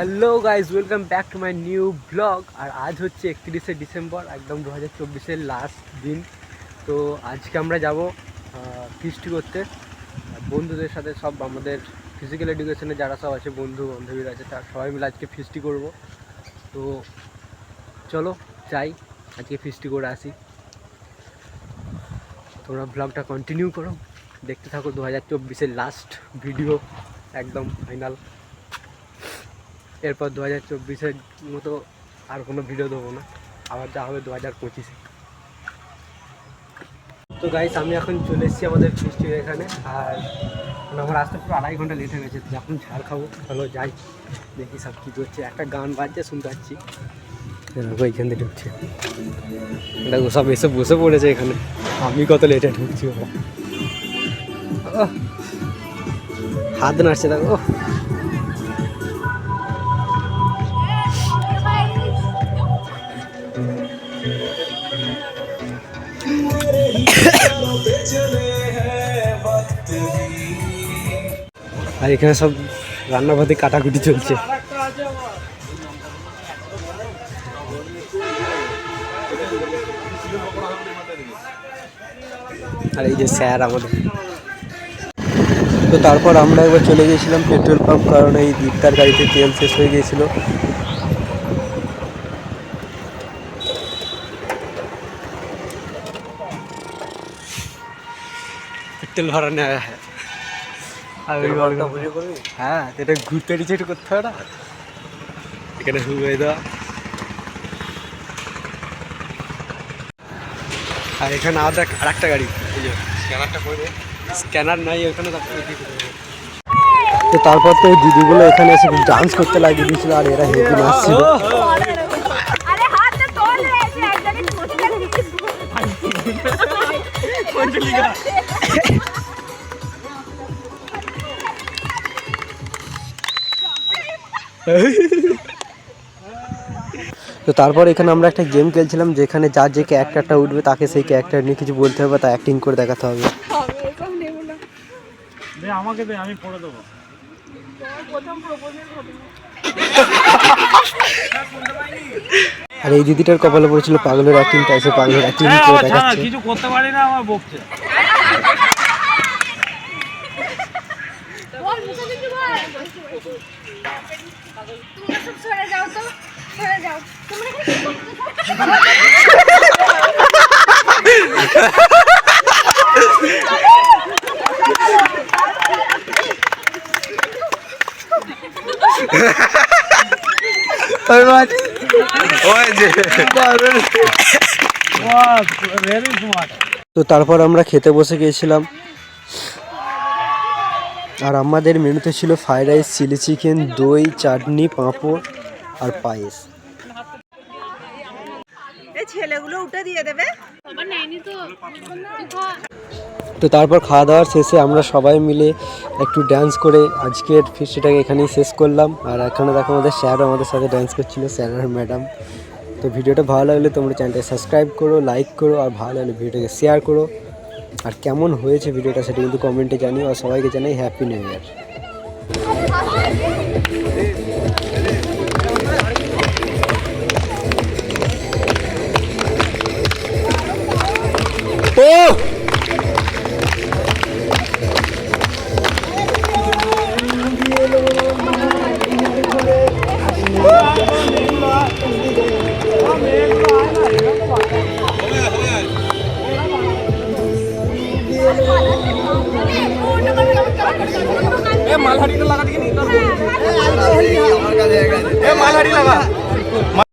Hello guys welcome back to my new blog আর আজ হচ্ছে একত্রিশে ডিসেম্বর, একদম দু হাজার চব্বিশের লাস্ট দিন। তো আজকে আমরা যাব ফিস্টি করতে। বন্ধুদের সাথে সব আমাদের ফিজিক্যাল এডুকেশনে যারা সব আছে, বন্ধু বান্ধবীরা আছে, তার সবাই মিলে আজকে ফিস্টি করব। তো চলো, যাই, আজকে ফিস্টি করে আসি। তোমরা ব্লগটা কন্টিনিউ করো। দেখতে থাকো দু হাজার চব্বিশের লাস্ট ভিডিও একদম ফাইনাল এরপর দু হাজার চব্বিশের মতো আর কোনো ভিডিও দেবো না। আবার যা হবে দু হাজার পঁচিশে। তো গাইস আমি এখন চলে এসেছি আমাদের ফিস্টির এখানে। আর মানে আমার আসতে পুরো আড়াই ঘণ্টা লেট হয়ে গেছে। যখন ঝাড় খাব। চলো যাই। দেখি সব কী করছে। একটা গান বাজছে শুনতে পাচ্ছি। এইখান থেকে ঢুকছে। দেখো সব এসে বসে পড়েছে এখানে। আমি কত লেটে ঢুকছি। ওহ, হাত নাড়ছে দেখো। আর এখানে সব রান্নাবাদি কাটাকুটি চলছে। আর এই যে স্যার আমাদের। তো তারপর আমরা একবার চলে গিয়েছিলাম পেট্রোল পাম্প, কারণ এই দীপটার গাড়িতে তেল শেষ হয়ে গিয়েছিল। তেল ভরানো আর ওই হ্যাঁ এটা ঘুরতে একটু করতে হবে না। এখানে হুয়ে দেওয়া আর এখানে আর এক আর একটা গাড়ি। এই যে স্ক্যানারটা করে স্ক্যানার নাই ওখানে তো তারপর তো দিদিগুলো এখানে এসে ডান্স করতে লাগিয়ে দিয়েছিল আর এরা হেভি নাচছিল। তো তারপর এখানে আমরা একটা গেম খেলছিলাম যেখানে যার যে ক্যারেক্টারটা উঠবে তাকে সেই ক্যারেক্টার নিয়ে কিছু বলতে হবে তা অ্যাক্টিং করে দেখাতে হবে। আমাকে দে আমি পড়ে দেবো। আর এই দিদিটার কপালে পড়েছিল পাগলের অ্যাক্টিং তাই সে পাগলের অ্যাক্টিং করে দেখাচ্ছে। কিছু করতে পারি না আমার বকছে। বল মুখে কিছু বল? তোমরা সব সরে যাও তো সরে যাও। তোমরা এখানে কি করতেছো? ভেরি স্মার্ট তো তারপর আমরা খেতে বসে গিয়েছিলাম। আর আমাদের মেনুতে ছিল ফ্রাইড রাইস চিলি চিকেন দই চাটনি পাঁপড় আর পায়েস। ছেলেগুলো উঠে দিয়ে দেবে। তো তারপর খাওয়া দাওয়ার শেষে আমরা সবাই মিলে একটু ড্যান্স করে আজকের ফিস্টিটাকে এখানেই শেষ করলাম। আর এখানে দেখো আমাদের স্যারও আমাদের সাথে ড্যান্স করছিল স্যার আর ম্যাডাম তো ভিডিওটা ভালো লাগলে তোমরা চ্যানেলটা সাবস্ক্রাইব করো লাইক করো আর ভালো লাগলে ভিডিওটাকে শেয়ার করো। আর কেমন হয়েছে ভিডিওটা সেটা কিন্তু কমেন্টে জানিও আর সবাইকে জানাই হ্যাপি নিউ ইয়ার মালহারিটা লাগা দিকে নি